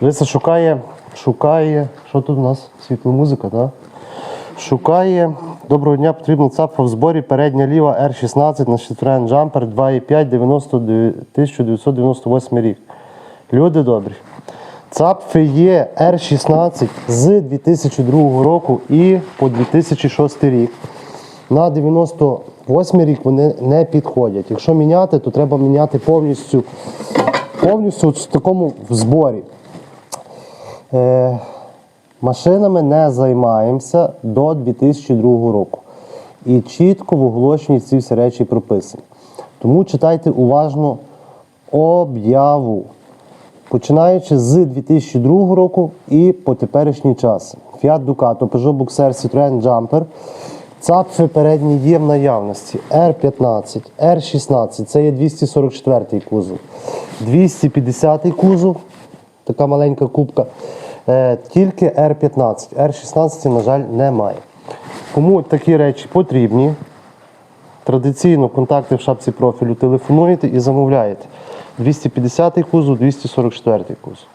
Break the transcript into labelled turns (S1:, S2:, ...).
S1: Лиса шукає, шукає. Що тут у нас? Світломузика, так? Шукає. Доброго дня, потрібно ЦАП в зборі. Передня ліва R16 на Citroen Jumper 2,5 90 1998 рік. Люди добрі. ЦАП є R16 з 2002 року і по 2006 рік. На 98 рік вони не підходять. Якщо міняти, то треба міняти повністю, повністю в такому зборі. Е, машинами не займаємося до 2002 року. І чітко в оголошенні ці всі речі прописані. Тому читайте уважно об'яву. Починаючи з 2002 року і по теперішній час. Fiat Ducato, Peugeot Boxer, Citroen Jumper. ЦАПфи передні є в наявності. R15, R16, це є 244 кузов. 250 кузов, така маленька кубка. Е, тільки R15. R16, на жаль, немає. Кому такі речі потрібні, Традиційно контакти в шапці профілю телефонуєте і замовляєте. 250 кузов, 244 кузов.